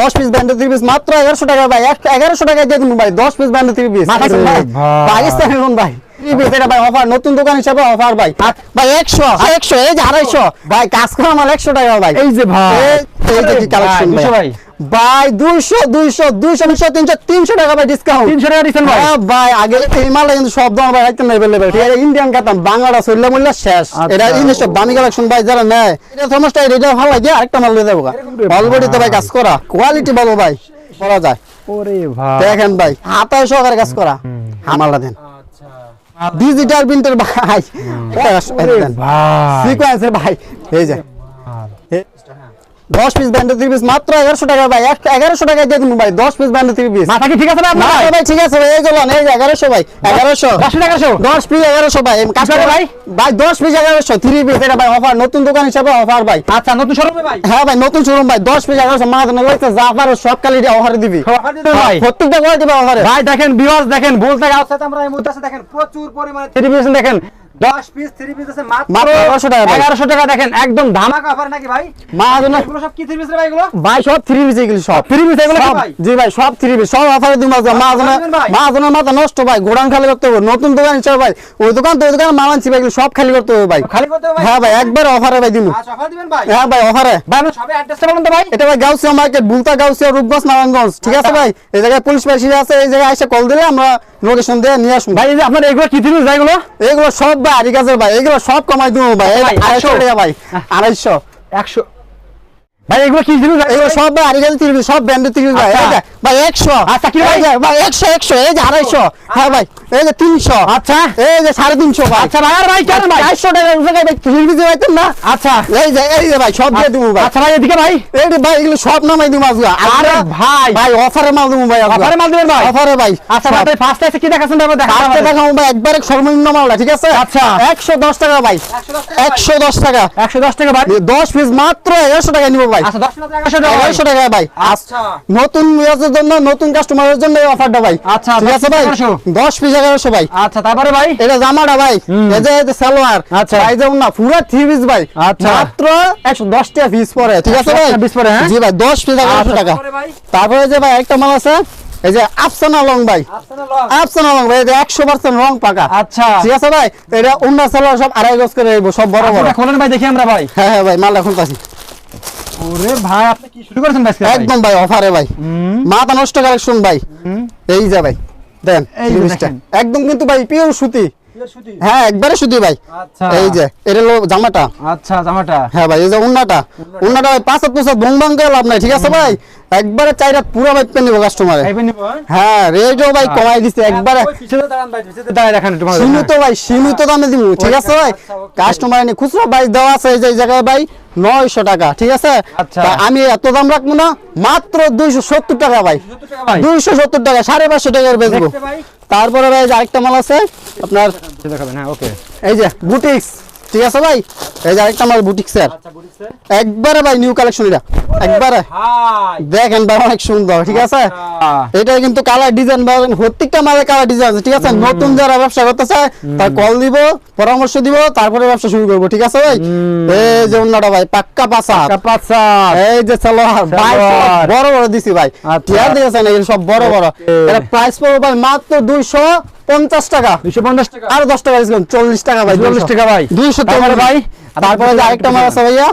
দশ পিস ব্যান্ডের three piece মাত্র এগারোশো টাকা ভাই। এগারোশো টাকায় দিয়ে দিন ভাই দশ পিস ব্যান্ডের থ্রি পিস মাথা ভাই। পাকিস্তানি কোন ভাই। এটা ভাই অফার নতুন দোকান হিসাবে অফার ভাই। ভাই একশো একশো এই যে আড়াইশো। ভাই কাজ করা মাল একশো টাকা ভাই। এই যে ভাই। এই- যে কি কালেকশন ভাই, ভাই দুইশো দুইশো দুইশো দুইশো তিনশো তিনশো টাকা ভাই ডিসকাউন্ট তিনশো টাকা ভাই? হ্যাঁ ভাই আগে এই মালটা কিন্তু সব দাম ভাই একদম অ্যাভেলেবল ঠিক আছে ইন্ডিয়ান কাতাম বাংলাটা সরলে মূল্য শেষ। আচ্ছা। এটা জিনিস সব দামি কালেকশন ভাই যারা নেয় এটা সমস্যা এটা ভালো লাগে আরেকটা মাল দিয়ে দেবো অলরেডি ভাই কাজ করা। কোয়ালিটি ভালো ভাই করা যায়। ওরে ভাই। দেখেন ভাই হাতায় সহকারে কাজ করা। হামালটা দেন। ডিজিটাল প্রিন্টার ভাই ওরে ভাই সিকোয়েন্সের ভাই। এই যে। দশ পিস ব্যান্ডের থ্রি পিস মাত্র এগারোশো টাকা ভাই। এগারোশো টাকায় দিয়ে দিন ভাই দশ পিস ব্যান্ডের থ্রি পিস মাথা কি ঠিক আছে আপনার ভাই? ঠিক আছে ভাই এই চলো এই এগারোশো ভাই এগারোশো। টাকা দশ পিস এগারোশো ভাই করে ভাই? ভাই দশ পিস এগারোশো থ্রি পিস এটা ভাই অফার নতুন দোকান হিসাবে অফার ভাই। আচ্ছা নতুন শোরুমে ভাই? হ্যাঁ ভাই নতুন শোরুম ভাই দশ পিস এগারোশো মাঝে লাগছে যা পারো সব কালিটি অফারে দিবি। দেবে ভাই। প্রত্যেকটা করে দিবে অফারে ভাই দেখেন ভিউয়ার্স দেখেন বলতে আউটসাইড আমরা এই মুহূর্তে দেখেন প্রচুর পরিমাণে থ্রি পিস দেখেন। 10 পিস থ্রি পিস আছে মাত্র মাত্র 1100 টাকা ভাই। 1100 টাকা দেখেন একদম ধামাকা অফার নাকি ভাই? মাঝে এগুলো সব কি থ্রি পিস ভাই এগুলো? ভাই সব থ্রি পিস এগুলি সব। থ্রি পিস এগুলো কি সব- ভাই? জি ভাই সব থ্রি পিস সব অফারে দিব মাঝে মাঝে দিবেন মাথা নষ্ট ভাই গোডাউন খালি করতে হবে। নতুন দোকান ভাই ওই দোকান তো ওই দোকান ভাই এগুলো সব খালি করতে হবে ভাই। খালি করতে হবে হ্যাঁ ভাই একবার অফারে ভাই দিমু। আচ্ছা অফার দিবেন ভাই? হ্যাঁ ভাই অফারে ভাই আপনার সবে অ্যাড্রেসটা বলুন তো ভাই। এটা ভাই গাউসিয়া মার্কেট বুলতা গাউসিয়া রূপগঞ্জ নারায়ণগঞ্জ। ঠিক আছে আচ্ছা। ভাই? এই জায়গায় পুলিশ পাশি আছে এই জায়গায় এসে কল দিলে আমরা লোকেশন দিয়ে নিয়ে আসুন। ভাই এই যে আপনার এগুলো কি এগুলো? এগুলো সব ভাই আরি কাজের ভাই এগুলো সব কমাই দিব ভাই। আড়াইশো একশো। টাকা ভাই আড়াইশো। 100 ভাই এগুলো কি এগুলো সব ভাই আরি কাজের তিরিশ সব ব্র্যান্ডের তিরিশ ভাই। আচ্ছা। ভাই একশো। আচ্ছা, কি ভাই? ভাই একশো একশো এই যে আড়াইশো। হ্যাঁ ভাই। এই যে তিনশো। আচ্ছা। এই যে সাড়ে তিনশো আচ্ছা ভাই আর ভাই কেন ভাই? চারশো টাকা ভাই না? আচ্ছা। এই যে এই যে ভাই সব দিয়ে দিব ভাই। আচ্ছা ভাই এদিকে ভাই। এই ভাই এগুলো সব নামাই দিব আজকে। আরে ভাই। ভাই অফারে মাল দিব ভাই অফারে মাল দিবেন ভাই? অফারে ভাই আচ্ছা ভাই ফার্স্ট এসে কি দেখাচ্ছেন তারপর দেখা আজকে দেখাবো ভাই একবারে সর্বনিম্ন মালটা ঠিক আছে? আচ্ছা। একশো দশ টাকা ভাই। একশো দশ টাকা 110 টাকা। ভাই। দশ পিস মাত্র এগারোশো টাকা নিবো ভাই। 10 টাকা 100 টাকা ভাই। এগারোশো টাকা ভাই। আচ্ছা। নতুন জন্য নতুন কাস্টমারের জন্য এই অফারটা ভাই। আচ্ছা, ঠিক আছে ভাই? এগারোশো। দশ পিস ভাই। আচ্ছা তারপরে ভাই? এটা জামাটা ভাই। এই যে সালোয়ার। আচ্ছা। ভাই যেমন না পুরো থ্রি পিস ভাই। আচ্ছা। মাত্র একশো দশ টাকা পিস পরে ঠিক আছে ভাই? টাকা piece হ্যাঁ? জি ভাই দশ পিস এগারোশো টাকা। তারপরে যে ভাই একটা মাল আছে। এই যে আফসানা লং ভাই। আফসানা লং ভাই এটা একশো পার্সেন্ট রং পাকা। আচ্ছা। ঠিক আছে ভাই? এটা অন্য সালোয়ার সব আড়াই গজ করে সব বড় বড়। খোলেন ভাই দেখি আমরা ভাই। হ্যাঁ হ্যাঁ ভাই মাল এখন পাচ্ছি। ওরে ভাই আপনি কি শুরু করেছেন ভাই আজকে ভাই? একদম ভাই অফারে ভাই। মাথা নষ্ট কালেকশন ভাই। এই যা ভাই। দেন। একদম কিন্তু ভাই পিওর সুতি হ্যাঁ একবারে ভাই। আচ্ছা। এই যে এটা হলো জামাটা। আচ্ছা জামাটা। হ্যাঁ ভাই এই যে উন্নাটা। উন্নাটা। ভাই পাঁচ হাত পোষা বং বং করে লাভ নাই ঠিক আছে ভাই? একবারে চাই রাত পুরো ভাই পেন নিবো কাস্টমারে হ্যাঁ? হ্যাঁ রেটও ভাই কমাই দিছে একবারে ভাই সীমিত ভাই সীমিত দামে দিব ঠিক আছে ভাই। আচ্ছা, কাস্টমার খুচরা প্রাইস দেওয়া আছে এই জায়গায় ভাই নয়শো টাকা ঠিক আছে। আমি এত দাম রাখব না মাত্র দুইশো সত্তর টাকা ভাই। 70 টাকা ভাই। দুইশো সত্তর টাকা সাড়ে পাঁচশো টাকার বেচবো। ভাই। তারপরে ভাই যে আরেকটা মাল আছে আপনার দেখাবেন হ্যাঁ ওকে এই যে বুটিক্স ঠিক আছে ভাই? এই যে আরেকটা মাল বুটিক্সের। আচ্ছা একবারে ভাই নিউ কালেকশন এটা একবারে? দেখেন ভাই অনেক সুন্দর ঠিক আছে? এটা কিন্তু কালার ডিজাইন প্রত্যেকটা মালের কালার ডিজাইন আছে ঠিক আছে? নতুন যারা ব্যবসা করতে চায় তার কল দিব পরামর্শ দিব তারপরে ব্যবসা শুরু করব ঠিক আছে ভাই? এই যে অন্যটা ভাই পাক্কা পাসা কাপাসা এই যে সালোয়ার ভাই বড় বড় দিছি ভাই। আচ্ছা। টিয়ার দিয়েছেন এগুলো সব বড় বড়। এটা প্রাইস পড়বে ভাই মাত্র দুইশো পঞ্চাশ টাকা। 250 টাকা। আর দশ টাকা চল্লিশ টাকা ভাই 40 টাকা ভাই। দুইশো তারপরে ভাই তারপরে আরেকটা মাল আছে ভাইয়া।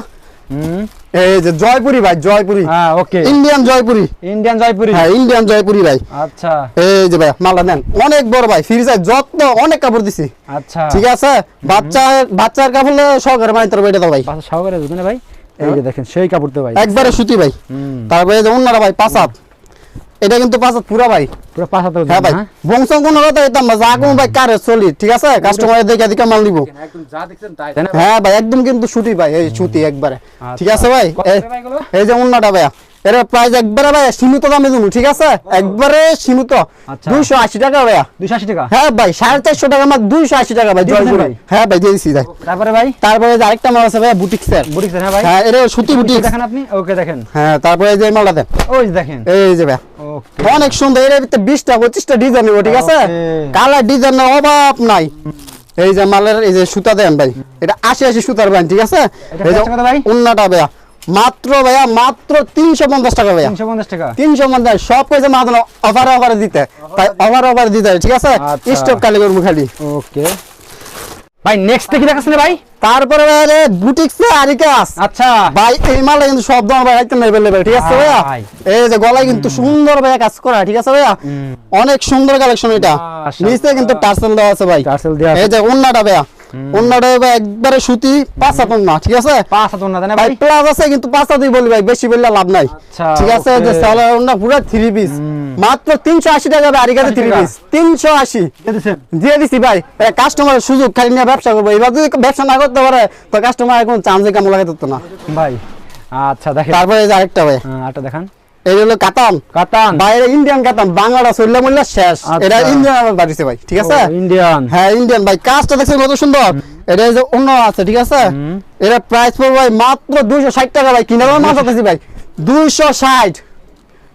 হুম। এই যে জয়পুরি ভাই জয়পুরি। হ্যাঁ okay Indian Jaipuri. Indian Jaipuri? হ্যাঁ ইন্ডিয়ান জয়পুরি ভাই। আচ্ছা। এই যে ভাই মালটা নেন। অনেক বড় ভাই ফ্রিজের যত্ন অনেক কাপড় দিছি। আচ্ছা। ঠিক আছে? বাচ্চা বাচ্চার কাপড় সহকারে তোর এটা দাও ভাই। সহকারে দিবেন ভাই? এই যে দেখেন সেই কাপড় তো ভাই। একবারে সুতি ভাই। তারপরে যে অন্যরা ভাই পাঁচাত এটা কিন্তু পাঁচাত পুরা ভাই। পুরো পাঁচ হাতে হ্যাঁ ভাই বংশং কোন কথা এটা যা কোনো ভাই কারে চলি ঠিক আছে? কাস্টমার দেখে দেখে মাল নিব। একদম যা দেখছেন তাই। হ্যাঁ ভাই একদম কিন্তু সুতি ভাই এই সুতি একবারে। ঠিক আছে ভাই? এই- ভাই যে অন্যটা ভাইয়া এর প্রাইস একবারে ভাই সীমিত দামে দেবো ঠিক আছে? একবারে সীমিত। আচ্ছা। দুইশো আশি টাকা ভাইয়া। দুইশো আশি টাকা? হ্যাঁ ভাই সাড়ে চারশো টাকা আমার দুইশো আশি টাকা ভাই জয়পুরি ভাই? হ্যাঁ ভাই দিয়ে দিছি ভাই। তারপরে ভাই? তারপরে যে আরেকটা মাল আছে ভাই বুটিক স্যার বুটিক হ্যাঁ ভাই? হ্যাঁ এটা সুতি বুটিক দেখেন আপনি? ওকে দেখেন। হ্যাঁ তারপরে এই যে মালটা দেন ওই দেখেন। এই যে ভাই অনেক সুন্দর এর ভিতরে বিশটা পঁচিশটা ডিজাইন নিব ঠিক আছে? কালার ডিজাইন অভাব নাই। এই যে মালের এই যে সুতা দেন ভাই এটা আশি আশি সুতার ভাই ঠিক আছে? এই যে? উন্নাটা ভাইয়া। মাত্র ভাইয়া মাত্র তিনশো পঞ্চাশ টাকা ভাইয়া। তিনশো পঞ্চাশ টাকা? তিনশো পঞ্চাশ সব কইছে মাত্র অফার অফারে দিতে। তাই অফার অফারে দিতে ঠিক আছে? আচ্ছা। স্টক খালি করব খালি। ওকে ভাই নেক্সট কি দেখাচ্ছেন ভাই? তারপরে ভাই বুটিক্স আরিকাস আচ্ছা। ভাই এই মালটা কিন্তু সব দাম ভাই একদম অ্যাভেলেবেল ঠিক আছে ভাইয়া? ভাই। এই যে গলায় কিন্তু সুন্দর ভাইয়া কাজ করা ঠিক আছে ভাইয়া? অনেক সুন্দর কালেকশন এটা। নিচে কিন্তু টার্সেল দেওয়া আছে ভাই। টার্সেল দেওয়া। এই যে ওন্নাটা ভাইয়া। একবারে সুতি পাঁচ ঠিক আছে? পাঁচ হাত না ভাই ভাই? প্লাস আছে কিন্তু পাঁচ হাতই বলি ভাই বেশি বললে লাভ নাই। আচ্ছা, ঠিক আছে যে সালোয়ার ওন্না পুরো থ্রি পিস মাত্র তিনশো আশি টাকা ভাই আরিকাতে 80 থ্রি পিস তিনশো আশি। দিয়ে দিছি ভাই কাস্টমারের সুযোগ খালি নিয়ে ব্যবসা করব। এবার যদি ব্যবসা না করতে পারে তো কাস্টমার এখন চান্সে কামো হতো না। ভাই আচ্ছা দেখেন। তারপরে আরেকটা ভাই। আরেকটা দেখান। হলো কাতান। কাতান। বাইরে ইন্ডিয়ান কাতান বাংলাটা সইলে মূল্য শেষ। আচ্ছা। এটা ইন্ডিয়ান বাড়িছে ভাই ঠিক আছে? ইন্ডিয়ান হ্যাঁ ইন্ডিয়ান ভাই কাজটা দেখছেন কত সুন্দর? এটা যে অন্য আছে ঠিক আছে? এটা প্রাইস পড়বে ভাই মাত্র দুইশো ষাট টাকা ভাই কিনে মাছ আছে ভাই। দুইশো ষাট।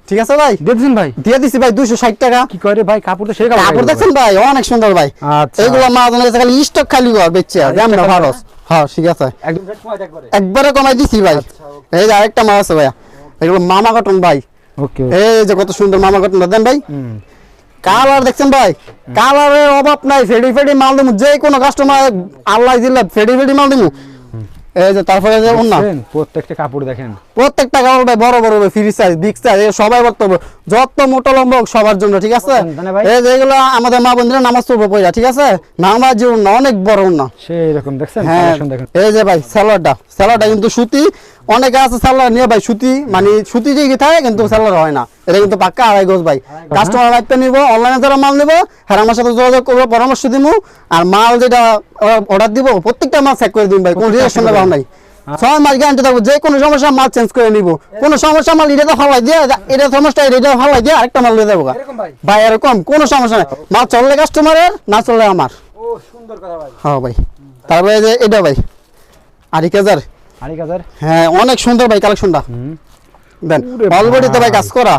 ঠিক আছে ভাই? দেখছেন ভাই? দিয়ে দিছি ভাই দুইশো ষাট টাকা। কি করে ভাই? কাপড় তো সেই কাপড় দেখছেন ভাই? অনেক সুন্দর ভাই। আচ্ছা। এইগুলো মাছ খালি স্টক খালি বেচছে। না হ্যাঁ ঠিক আছে। একদম একবারে। কমাই দিছি ভাই। এই যে আরেকটা মাছ আছে ভাইয়া। এগুলো মামা কটন ভাই। ওকে এই যে কত সুন্দর মামা কটন দেন ভাই। কালার দেখছেন ভাই? কালারের অভাব নাই ফেডি ফেডি মাল দিমু যে কোনো কাস্টমার আল্লাহ দিলে ফেডি ফেডি মাল দিমু। এই যে তারপরে যে প্রত্যেকটা কাপড় দেখেন। প্রত্যেকটা কাপড় ভাই বড় বড় ফ্রি সাইজ বিগ সাইজ সবাই হবে। যত মোটা লম্বা হোক সবার জন্য ঠিক আছে? তাই না ভাই? এই যে এগুলো আমাদের মা বন্ধুরা নামাজ পড়ব ঠিক আছে? নামাজ অনেক বড় না সেই রকম দেখছেন? হ্যাঁ। এই যে ভাই স্যালাডটা স্যালাডটা কিন্তু সুতি। অনেকে আছে স্যালাড নিয়ে ভাই সুতি মানে সুতি ঠিকই থাকে কিন্তু স্যালাড হয় না। এটা কিন্তু পাক্কা আড়াই গোজ ভাই। কাস্টমার লাইফটা নিব অনলাইনে যারা মাল নিব হ্যাঁ আমার সাথে যোগাযোগ করব পরামর্শ দিব আর মাল যেটা অর্ডার দিব প্রত্যেকটা মাল চেক করে দিন ভাই কোনো রিয়েকশন দেওয়া নাই। ছয় মাস গ্যারান্টি থাকব যে কোনো সমস্যা মাল চেঞ্জ করে নিব। কোনো সমস্যা মাল এটা ফালাই দিয়ে এটা সমস্যা এটা ফালাই দিয়ে আরেকটা মাল দিয়ে দেবো ভাই? এরকম কোনো সমস্যা নাই। মাল চললে কাস্টমারের না চললে আমার। হ্যাঁ ভাই। তারপরে যে এটা ভাই। হাজার? হাজার? হ্যাঁ অনেক সুন্দর ভাই কালেকশনটা দেন ওরে ভাই ভাই। কাজ করা।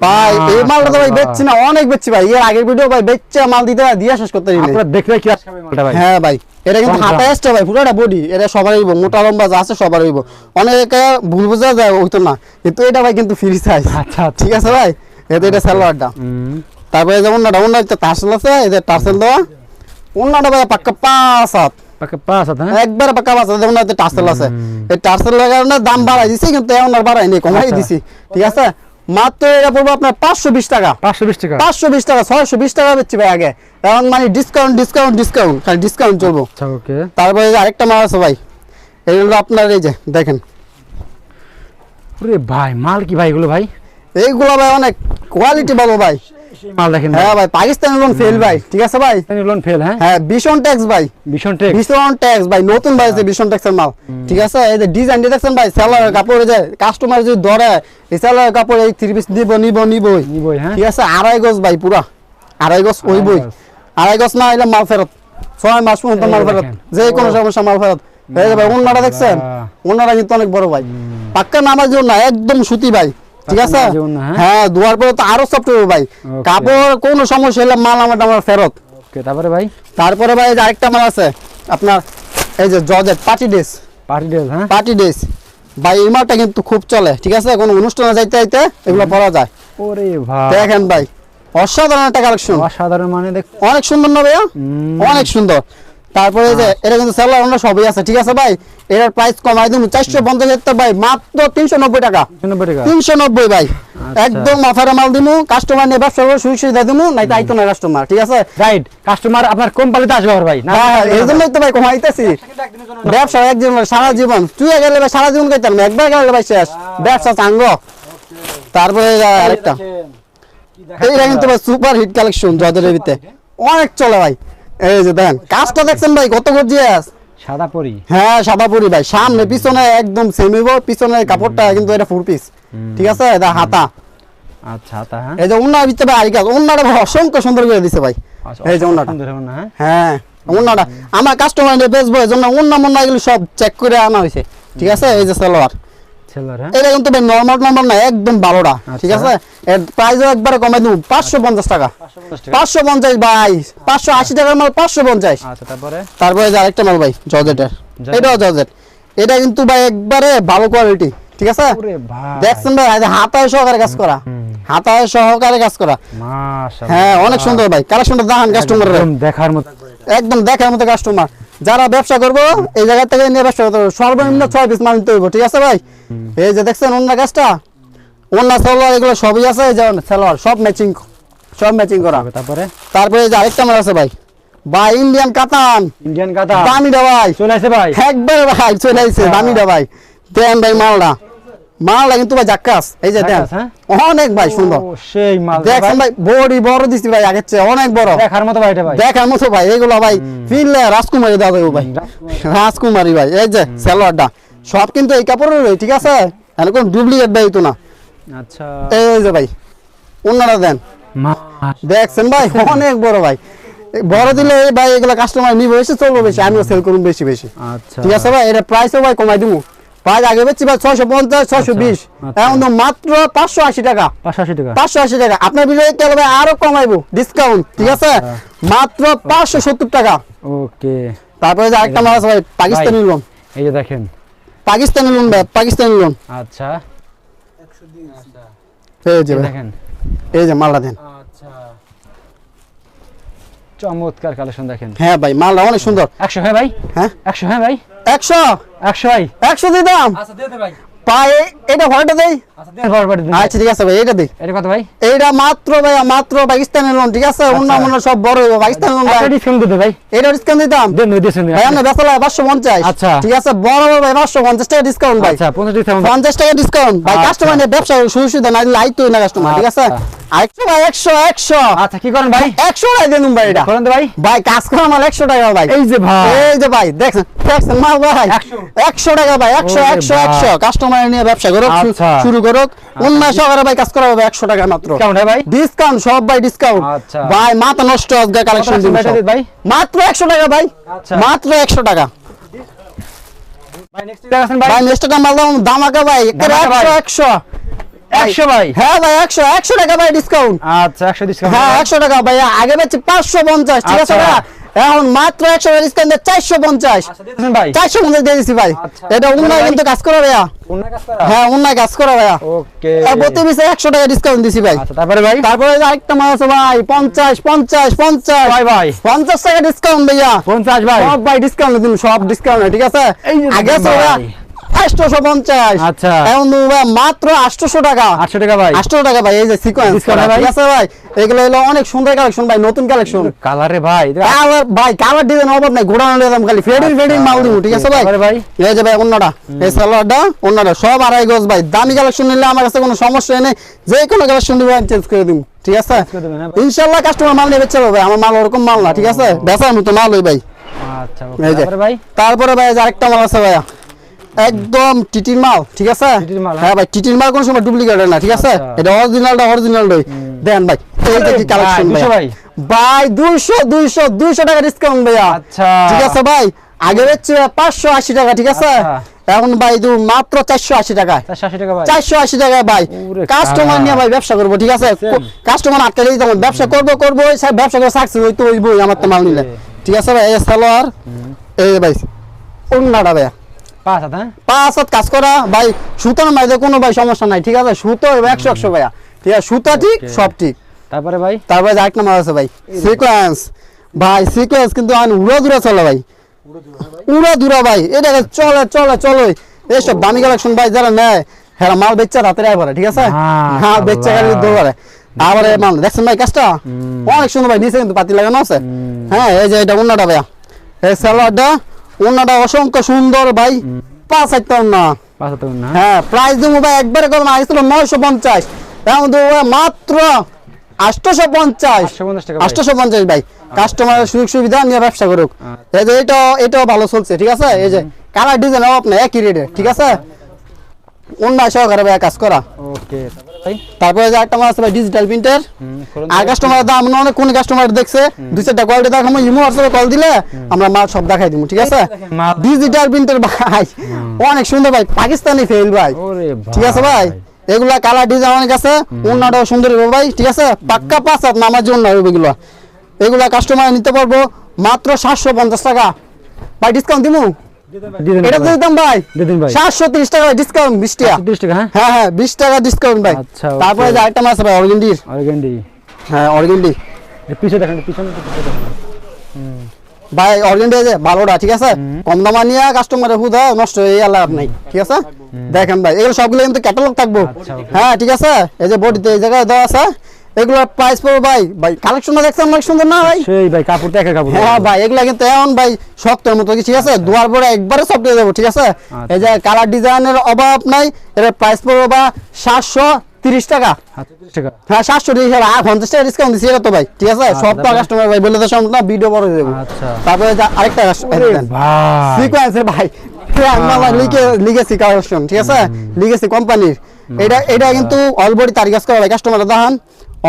ভাই এই মালটা তো ভাই বেচছি না অনেক বেচছি ভাই। এর আগের ভিডিও ভাই বেচছে মাল দিতে দিয়ে শেষ করতে দিলে আপনারা দেখলে কি আজকে মালটা ভাই। হ্যাঁ ভাই এটা কিন্তু হাতে আসছে ভাই পুরোটা বডি এটা সবার হইব মোটা লম্বা যা আছে সবার হইব। অনেকে ভুল বোঝা যায় হইতো না। কিন্তু এটা ভাই কিন্তু ফ্রি সাইজ আচ্ছা আচ্ছা। ঠিক আছে ভাই? এটা এটা সালোয়ারটা। তারপরে যেমন না ডাউন টার্সেল আছে এদের টার্সেল দেওয়া। অন্যটা ভাই পাক্কা পাঁচ হাত। পাকে পাঁচ হাত একবারে পাকা বাস যেমন এতে টার্সেল আছে। এই টার্সেল কারণে দাম বাড়াই দিছি কিন্তু এখন আর বাড়াইনি কমাই আচ্ছা। দিছি। ঠিক আছে? মাত্র এটা পড়ব আপনার পাঁচশো বিশ টাকা। পাঁচশো বিশ টাকা? পাঁচশো বিশ টাকা ছয়শো বিশ টাকা বেচছি ভাই আগে। এখন মানে ডিসকাউন্ট ডিসকাউন্ট ডিসকাউন্ট খালি ডিসকাউন্ট চলবো। আচ্ছা ওকে। তারপরে এই আরেকটা মাল আছে ভাই এইগুলো আপনার এই যে দেখেন। ভাই মাল কি ভাই এগুলো ভাই? এইগুলো ভাই অনেক কোয়ালিটি ভালো ভাই। মাল দেখেন হ্যাঁ ভাই পাকিস্তানি লোন ফেল ভাই। ঠিক আছে ভাই? লোন ফেল হ্যাঁ? হ্যাঁ ভীষণ ট্যাক্স ভাই। ভীষণ টেক ভীষণ ট্যাক্স ভাই নতুন ভাই আছে ভীষণ ট্যাক্সের মাল। ঠিক আছে? এই যে ডিজাইন দেখছেন ভাই সেলার কাপড়ে যে কাস্টমার যদি ধরে এই সেলার কাপড় এই থ্রি পিস নিব নিব নিবই। নিবই হ্যাঁ? ঠিক আছে? আড়াই গজ ভাই পুরা। আড়াই গজ ওই বই আড়াই গজ না এলে মাল ফেরত। ছয় মাস পর্যন্ত মাল ফেরত। যে কোনো সমস্যা মাল ফেরত। এই যে ভাই অন্যটা দেখছেন? অন্যটা কিন্তু অনেক বড় ভাই। পাক্কা নামাজ না একদম সুতি ভাই। ঠিক আছে? হ্যাঁ? হ্যাঁ দুয়ার পরে তো আরও সফট হবে ভাই। কাপড় কোনো সমস্যা হলে মাল আমার আমার ফেরত। ওকে তারপরে ভাই? তারপরে ভাই আরেকটা মাল আছে আপনার এই যে georgette party dress party dress হ্যাঁ? পার্টি ড্রেস ভাই এই মালটা কিন্তু খুব চলে ঠিক আছে? কোনো অনুষ্ঠানে যাইতে যাইতে এগুলো পরা যায়। ওরে ভাই। দেখেন ভাই অসাধারণ একটা কালেকশন অসাধারণ মানে দেখ অনেক সুন্দর না ভাইয়া? অনেক সুন্দর। তারপরে যে এটা কিন্তু সেলার অন্য সবই আছে ঠিক আছে ভাই? এটার প্রাইস কমাই দিন চারশো পঞ্চাশ হাজার ভাই মাত্র তিনশো নব্বই টাকা। তিনশো নব্বই ভাই। আচ্ছা। একদম অফারে মাল দিমু কাস্টমার নিয়ে ব্যবসা করে সুযোগ সুবিধা দিমু নাই তো আইতো না কাস্টমার ঠিক আছে? রাইট কাস্টমার আপনার কোম্পানিতে আসবে ভাই না? হ্যাঁ হ্যাঁ, এই জন্যই তো ভাই কমাইতেছি। ব্যবসা একদিন সারা জীবন। তুই গেলে ভাই সারা জীবন খাইতাম না একবার গেলে ভাই শেষ। ব্যবসা চাঙ্গ। তারপরে আরেকটা। এইটা কিন্তু ভাই? সুপার হিট কালেকশন জর্জের ভিতরে। অনেক চলে ভাই। এই যে দেখেন কাজটা দেখছেন ভাই কত গর্জিয়াস সাদা পরি। হ্যাঁ সাদা পুরি ভাই সামনে পিছনে একদম সেম হইব পিছনে কাপড়টা কিন্তু এটা ফুল পিস ঠিক আছে? এটা হাতা। আচ্ছা হ্যাঁ। এই যে উন্নার ভিতরে ভাই আরিকা উন্নাটা ভাই অসংখ্য সুন্দর করে দিছে ভাই। আচ্ছা, এই যে উন্নাটা। সুন্দর হ্যাঁ? হ্যাঁ আমার কাস্টমার নিয়ে বেচবো মুন্না এগুলো সব চেক করে আনা হয়েছে ঠিক আছে? এই যে সালোয়ার। এটা কিন্তু ভাই নর্মাল নর্মাল না একদম ভালোটা ঠিক আচ্ছা। আছে? এর প্রাইসও একবারে কমাই দেবো পাঁচশো পঞ্চাশ টাকা। পাঁচশো পঞ্চাশ ভাই পাঁচশো আশি টাকার মাল পাঁচশো পঞ্চাশ। আচ্ছা তারপরে? তারপরে আরেকটা মাল ভাই জর্জেটের। জর্জেট। এটাও জর্জেট। এটা কিন্তু ভাই একবারে ভালো কোয়ালিটি ঠিক আছে? দেখছেন ভাই হাতায় সহকারে কাজ করা। হাতায় সহকারে কাজ করা। হ্যাঁ অনেক সুন্দর ভাই কালেকশনটা দেখান কাস্টমার একদম দেখার মতো। একদম দেখার মতো কাস্টমার যারা ব্যবসা করব এই জায়গা থেকে নিয়ে ব্যবসা করতে সর্বনিম্ন ছয় পিস মাল নিতে হইব ঠিক আছে ভাই? এই যে দেখছেন অন্য গাছটা অন্য সালোয়ার এগুলো সবই আছে যেমন সালোয়ার সব ম্যাচিং সব ম্যাচিং করা। হবে তারপরে? তারপরে যে আরেকটা মাল আছে ভাই। ভাই ইন্ডিয়ান কাতান ইন্ডিয়ান কাতান দামিটা ভাই। চলে আসে ভাই। একবার ভাই চলে আসে দামিটা ভাই। দেন ভাই মালটা। মালটা কিন্তু ভাই জাক্কাস। এই যে দেন হ্যাঁ? অনেক ভাই সুন্দর। সেই মাল রে দেখছেন ভাই বড়ি বড় দিছি ভাই আগের চেয়ে অনেক বড়। দেখার মতো ভাই এটা ভাই। দেখার মতো ভাই এগুলো ভাই ফিরলে রাজকুমারী দাদা ভাই। রাজকুমারী। ভাই এই যে সালোয়ারটা। সব কিন্তু এই কাপড়ের ঠিক আছে? এরকম ডুপ্লিকেট ভাই তো না। আচ্ছা। এই যে ভাই অন্যরা দেন। দেখছেন ভাই অনেক বড় ভাই। বড় দিলে এই ভাই এগুলো কাস্টমার নিবে বেশি চলবে বেশি আমিও সেল করুন বেশি বেশি। আচ্ছা। ঠিক আছে ভাই এটা প্রাইসও ভাই কমাই দিব প্রাইস আগে বেচছি ভাই ছয়শো পঞ্চাশ ছয়শো বিশ। আচ্ছা। এখন তো মাত্র পাঁচশো আশি টাকা। পাঁচশো টাকা। পাঁচশো আশি টাকা। আপনার ভিডিও গেলে ভাই আরও কমাইবো। ডিসকাউন্ট ঠিক আছে? আচ্ছা। মাত্র পাঁচশো সত্তর টাকা। ওকে। তারপরে যে আরেকটা মাল আছে ভাই পাকিস্তানি লোন। এই যে দেখেন। পাকিস্তানি লোন ভাই পাকিস্তানি লোন। আচ্ছা। এই যে দেখেন। এই যে মালটা দেন। আচ্ছা। চমৎকার কালেকশন দেখেন। হ্যাঁ ভাই মালটা অনেক সুন্দর। একশো হ্যাঁ ভাই? হ্যাঁ? একশো হ্যাঁ ভাই? একশো? একশো ভাই। একশো দিতাম? আচ্ছা দিয়ে দে ভাই। পায়ে এটা ভাড়াটা দেই? আচ্ছা আচ্ছা ঠিক আছে ভাই এটা দিই। এটা কত ভাই? এইটা মাত্র ভাই মাত্র পাকিস্তানি লোন ঠিক আছে? অন্য অন্য সব বড় হইব পাকিস্তানি লোন ভাই। ডিসকাউন্ট দিতে ভাই। এটা ডিসকাউন্ট দিতাম? দেন ভাই আমরা পাঁচশো পঞ্চাশ। আচ্ছা। ঠিক আছে? বড় বড় ভাই পাঁচশো পঞ্চাশ টাকা ডিসকাউন্ট ভাই। আচ্ছা পঞ্চাশ ডিসকাউন্ট পঞ্চাশ টাকা ডিসকাউন্ট ভাই আচ্ছা। কাস্টমার নিয়ে ব্যবসা শুরু শুরু না আইতো না কাস্টমার ঠিক আছে? আচ্ছা। ভাই একশো একশো। আচ্ছা কি করেন ভাই? একশো টাকা দিন ভাই এটা। করেন ভাই। ভাই কাজ করা মাল একশো টাকা ভাই। এই যে ভাই। এই যে ভাই দেখছেন? দেখছেন? মাল ভাই। 100 একশো টাকা ভাই একশো ওরে একশো ভাই। একশো নিয়ে ব্যবসা করুক। শুরু করুক। অন্য সহকারে ভাই কাজ করা হবে একশো টাকা মাত্র। ভাই? ডিসকাউন্ট সব ভাই ডিসকাউন্ট। ভাই মাথা নষ্ট আজকে কালেকশন ভাই? মাত্র একশো টাকা ভাই। মাত্র একশো টাকা। ভাই নেক্সট দেখাছেন ভাই। ভাই নেক্সট মাল দাম দামাকা ভাই। একেবারে ধামাকা ভাই। একশো একশো। একশো ভাই। হ্যাঁ ভাই একশো একশো টাকা ভাই ডিসকাউন্ট আচ্ছা একশো ডিসকাউন্ট হ্যাঁ একশো টাকা। ভাই আগে পাচ্ছি পাঁচশো পঞ্চাশ ঠিক আছে আচ্ছা। এখন মাত্র একশো ডিসকাউন্ট চারশো পঞ্চাশ। আচ্ছা ভাই। চারশো পঞ্চাশ দিয়ে দিচ্ছি ভাই। আচ্ছা। এটা উন্নয় কিন্তু কাজ করা ভাইয়া। হ্যাঁ উন্নয় কাজ করা ভাইয়া। প্রতি পিসে একশো টাকা ডিসকাউন্ট দিছি ভাই। আচ্ছা তারপরে ভাই? তারপরে যে আরেকটা মাল আছে ভাই পঞ্চাশ পঞ্চাশ পঞ্চাশ। ভাই ভাই? পঞ্চাশ টাকা ডিসকাউন্ট ভাইয়া। পঞ্চাশ ভাই? সব ভাই ডিসকাউন্ট দিন সব ডিসকাউন্ট ঠিক আছে? আগে আটশোশো পঞ্চাশ। আচ্ছা। এখন মাত্র আটশোশো টাকা। আটশো টাকা ভাই। আটশো টাকা ভাই এই যে সিকোয়েন্স? ঠিক আছে ভাই? এগুলো হলো অনেক সুন্দর কালেকশন ভাই নতুন কালেকশন কালারে ভাই কালার ভাই কালার ডিজাইন অভাব নাই দিলাম খালি ফেডিং ফেডিং মাল দিব ঠিক আছে ভাই? ভাই। এই যে ভাই অন্যটা। এই সালোয়ারটা অন্যটা সব আড়াই গজ ভাই। দামি কালেকশন নিলে আমার কাছে কোনো সমস্যা নেই। যে কোনো কালেকশন দিবে আমি চেঞ্জ করে দিব ঠিক আছে? হ্যাঁ। ইনশাল্লাহ কাস্টমার মাল ভাই আমার মাল ওরকম মাল না ঠিক আছে? বেচার মতো মাল ওই ভাই। আচ্ছা তারপরে ভাই? তারপরে ভাই আরেকটা মাল আছে ভাইয়া। একদম টিটির মাল ঠিক আছে? হ্যাঁ। হ্যাঁ ভাই টিটির মাল কোনো সময় ডুপ্লিকেট না ঠিক আছে? আচ্ছা। এটা অরিজিনালটা অরিজিনাল দই। দেন ভাই এই যে কি ভাই, কালেকশন 200 ভাই? ভাই। ভাই 200 200 200 টাকা ডিসকাউন্ট ভাইয়া। আচ্ছা। ঠিক আছে ভাই? আগে হচ্ছে পাঁচশো আশি টাকা ঠিক আছে? আচ্ছা। এখন ভাই দু মাত্র চারশো আশি টাকা। চারশো আশি টাকা ভাই। টাকা কাস্টমার নিয়ে ভাই ব্যবসা করব ঠিক আছে? কাস্টমার আটকে দিই তখন ব্যবসা করব করব ব্যবসা করে সাকসেস হই তো হইবই আমার তো মাল নিলে। ঠিক আছে ভাই? এই সালোয়ার এই ভাই অন্যটা ভাইয়া। পাঁচ হাত হ্যাঁ? কাজ করা ভাই সুতোর মাইতে কোনো ভাই সমস্যা নাই ঠিক আছে? সুতো একশো একশো ভাইয়া। ঠিক আছে সুতা ঠিক সব ঠিক। তারপরে ভাই? তারপরে আরেক নাম্বার আছে ভাই সিকোয়েন্স ভাই সিকোয়েন্স কিন্তু আমি উড়ো দূরে চলে ভাই। উড়ো দূরে ভাই এটা চলে চলে চলে। এইসব দামি কালেকশন ভাই যারা নেয় হ্যাঁ মাল বেচা রাতের আয় পরে ঠিক আছে। হ্যাঁ বেচা গাড়ি দৌড়ে আবার মাল দেখছেন ভাই কাজটা? অনেক সুন্দর ভাই নিচে কিন্তু পাতি লাগানো আছে। হ্যাঁ এই যে এটা অন্যটা ভাইয়া। এই সালোয়ারটা অন্যটা অসংখ্য সুন্দর ভাই। পাঁচ হাজার না হ্যাঁ প্রাইস দেবো ভাই একবারে আসছিল নয়শো পঞ্চাশ। এখন দেবো মাত্র আটশোশো পঞ্চাশ পঞ্চাশ ভাই। আটশোশো পঞ্চাশ ভাই। কাস্টমারের সুযোগ সুবিধা নিয়ে ব্যবসা করুক। আচ্ছা। এই যে এটাও এটাও ভালো চলছে ঠিক আছে? এই যে কালার ডিজাইন একই রেটে ঠিক আছে? অন্য সহকারে ভাই কাজ করা। ওকে। তারপরে যে একটা মাল আছে ভাই ডিজিটাল প্রিন্টার আর কাস্টমারের দাম অনেক কোন কাস্টমার দেখছে? দুই চারটা কোয়ালিটি ইমো হোয়াটসঅ্যাপে কল দিলে আমরা মাল সব দেখাই দিব ঠিক আছে? ডিজিটাল প্রিন্টার ভাই অনেক সুন্দর ভাই পাকিস্তানি ফেল ভাই। ঠিক আছে ভাই? এগুলা কালার ডিজাইন অনেক আছে অন্যটাও সুন্দর হবে ভাই ঠিক আছে? পাক্কা পাঁচ হাত নামার জন্য এগুলো। এগুলা কাস্টমার নিতে পারব মাত্র সাতশো পঞ্চাশ টাকা। ভাই ডিসকাউন্ট দেন এটা ভাই। দিতাম ভাই। ভাই। সাতশো তিরিশ টাকা ডিসকাউন্ট বিশ টাকা। 30 টাকা হ্যাঁ? হ্যাঁ হ্যাঁ বিশ টাকা ডিসকাউন্ট ভাই। আচ্ছা, তারপরে যে আরেকটা আছে ভাই অর্গেন্ডির অর্গেন্ডি। হ্যাঁ অর্গেন্ডি। পিছে দেখেন পিছনে ভাই অর্গেন্ডি যে ভালোটা ঠিক আছে? কম দামা নিয়ে কাস্টমারের হুদা নষ্ট হয়ে গেল নাই ঠিক আছে? দেখেন ভাই এগুলো সবগুলো কিন্তু ক্যাটালগ থাকব। আচ্ছা, হ্যাঁ ঠিক আছে? এই যে বডিতে এই জায়গায় দেওয়া আছে এগুলোর প্রাইস পড়বে ভাই। ভাই কালেকশনটা দেখছেন অনেক সুন্দর না ভাই? সেই ভাই কাপড় কাপড় হ্যাঁ ভাই এগুলা কিন্তু এমন ভাই শক্তের মতো ঠিক আছে? দুয়ার পরে একবারে সফট হয়ে যাব ঠিক আছে? এই যে কালার ডিজাইনের অভাব নাই এর প্রাইস পড়বে বা সাতশো তিরিশ টাকা। আচ্ছা 30 টাকা। হ্যাঁ সাতশো তিরিশ টাকা। আর পঞ্চাশ টাকা ডিসকাউন্ট দিচ্ছি এটা তো ভাই ঠিক আছে? সব তো? কাস্টমার ভাই বলে তো সব না ভিডিও বড় হয়ে যাব। আচ্ছা। তারপরে আরেকটা ভাই। সিকোয়েন্সের ভাই। লিখে লিখেছি কালেকশন ঠিক আছে? লিখেছি কোম্পানির এটা এটা কিন্তু অলবডি তারিগাস করা কাস্টমার দেখান।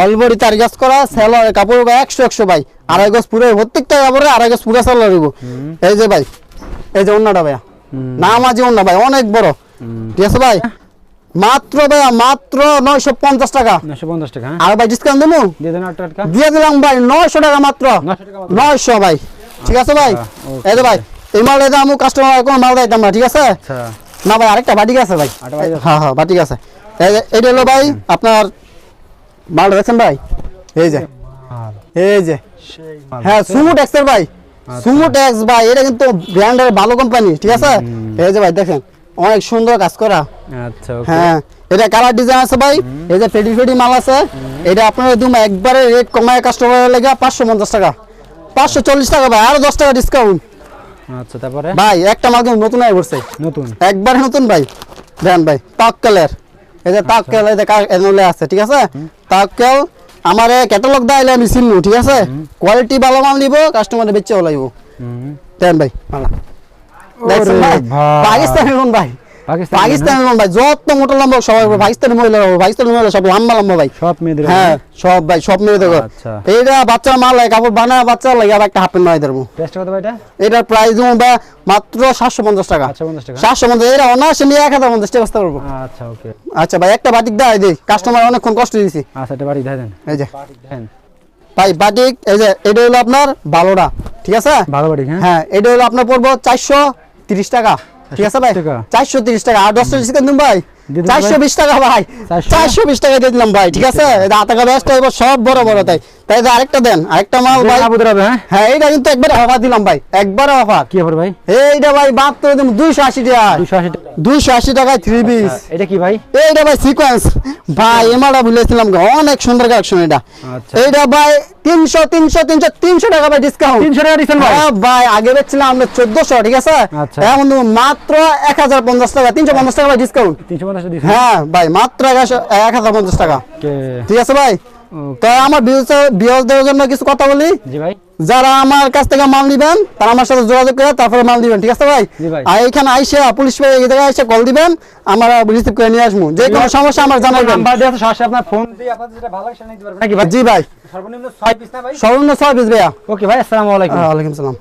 অলবডি তারিগাস করা সেলার কাপড় একশো একশো ভাই। আড়াই গজ পুরো প্রত্যেকটা কাপড়ে আড়াই গজ পুরো সেলার দিব এই যে ভাই এই যে অন্যটা ভাইয়া। নাম আছে অন্য ভাই অনেক বড়। ঠিক আছে ভাই? মাত্র ভাইয়া মাত্র নয়শো পঞ্চাশ টাকা। 950 টাকা হ্যাঁ। আর ভাই ডিসকাউন্ট দেবো দিয়ে দেন 8 টাকা দিলাম ভাই নয়শো টাকা মাত্র। 900 নয়শো ভাই। ঠিক আছে ভাই? এই যে ভাই এই মাল এটা আমি কাস্টমার কোনো মাল দিতাম না ঠিক আছে? আচ্ছা। না ভাই আরেকটা বাটিক আছে ভাই? হ্যাঁ হ্যাঁ বাটিক আছে। এই এটা হলো ভাই আপনার মালটা দেখছেন ভাই? এই যে। এই যে। হ্যাঁ সুমুট এক্সের ভাই। সুমুট এক্স ভাই এটা কিন্তু ব্র্যান্ডের ভালো কোম্পানি ঠিক আছে? এই যে ভাই দেখেন অনেক সুন্দর কাজ করা। আচ্ছা হ্যাঁ এটা কালার ডিজাইন আছে ভাই। এই যে পেডি ফেডি মাল আছে। এটা আপনার একদম একবারে রেট কমায় কাস্টমারের লেগে পাঁচশো পঞ্চাশ টাকা। পাঁচশো চল্লিশ টাকা ভাই আরও দশ টাকা ডিসকাউন্ট আচ্ছা তারপরে? ভাই একটা মাল কিন্তু নতুন আয় পড়ছে। নতুন? একবারে নতুন ভাই দেন ভাই তাক্কেলের এই যে তাক্কেল এই যে কা- আছে ঠিক আছে? তাক্কেল আমার ক্যাটালগ দাইলে আমি চিনবো ঠিক আছে? কোয়ালিটি ভালো মাল নিব কাস্টমারের বেচে লাগবো হুম দেন ভাই ওরে ভাই। ভাই। পাকিস্তানি লোন ভাই পাকিস্তান পাকিস্তানি লোন ভাই যত মোটা লম্বা সবাই বলব, পাকিস্তানি মহিলা বলব, পাকিস্তানি মহিলা সব লম্বা লম্বা ভাই। সব মেয়েদের হ্যাঁ সব ভাই সব মেয়ে দেখো। আচ্ছা। বাচ্চা মাল লাগে কাপড় বানায় বাচ্চা লাগে একটা হাফ প্যান্ট বানাই দেবো। কত ভাই এটা? এটার প্রাইস বা মাত্র সাতশো পঞ্চাশ টাকা। 50 টাকা? সাতশো পঞ্চাশ এটা অনায়াসে নিয়ে টাকা বস্তা করব। আচ্ছা ওকে। আচ্ছা ভাই একটা বাটিক দেয় দিই কাস্টমার অনেকক্ষণ কষ্ট দিয়েছি। আচ্ছা এটা বাড়ি দেন। এই যে। দেন। ভাই বাটিক এই যে এটা হলো আপনার বারোটা ঠিক আছে? ভালো বাড়ি হ্যাঁ? হ্যাঁ এটা হলো আপনার পড়ব চারশো তিরিশ টাকা। ঠিক আছে ভাই? 430 টাকা। চারশো তিরিশ টাকা। আর দশটা ডিসকাউন্ট দিন ভাই। চারশো। বিশ টাকা ভাই। 400 চারশো বিশ টাকা দিয়ে দিলাম ভাই। ঠিক আছে? আতাকা ব্যস্ত সব বড় বড় তাই। তাই যে আরেকটা দেন আরেকটা মাল ভাই। হ্যাঁ? হ্যাঁ এইটা কিন্তু একবারে অফার দিলাম ভাই একবারে অফার কি হবে ভাই? এইটা ভাই মাত্র দুইশো আশি টাকা। 280 টাকা। দুইশো আশি টাকায় থ্রি পিস এটা কি ভাই? এইটা ভাই সিকোয়েন্স ভাই এমাটা ভুলেছিলাম অনেক সুন্দর কালেকশন এটা। আচ্ছা। এইটা ভাই তিনশো তিনশো তিনশো তিনশো টাকা ভাই ডিসকাউন্ট 300 টাকা দিছেন ভাই? হ্যাঁ ভাই আগে বেচছিলাম আমরা চোদ্দশো ঠিক আছে? আচ্ছা। এখন মাত্র এক হাজার পঞ্চাশ টাকা তিনশো পঞ্চাশ টাকা ভাই ডিসকাউন্ট 350 দিছেন হ্যাঁ ভাই মাত্র এক হাজার- এক হাজার পঞ্চাশ টাকা। ঠিক আছে ভাই? তো আমার দেওয়ার জন্য কিছু কথা বলি। জি ভাই। যারা আমার কাছ থেকে মাল নিবেন তারা আমার সাথে যোগাযোগ করে তারপরে মাল দিবেন ঠিক আছে ভাই? আর এখানে আইসে পুলিশ এই জায়গায় এসে কল দিবেন আমরা রিসিভ করে নিয়ে আসব। যে কোনো সমস্যা আমার জানাবেন। নাম্বার দেওয়া আছে সরাসরি আপনার ফোন দিয়ে আপনাদের যেটা ভালো সেটা নিতে পারবেন। নাকি জি ভাই। সর্বনিম্ন 6 পিস না ভাই? সর্বনিম্ন ছয় পিস ভাইয়া। ওকে ভাই আসসালামু আলাইকুম। ওয়ালাইকুম সালাম।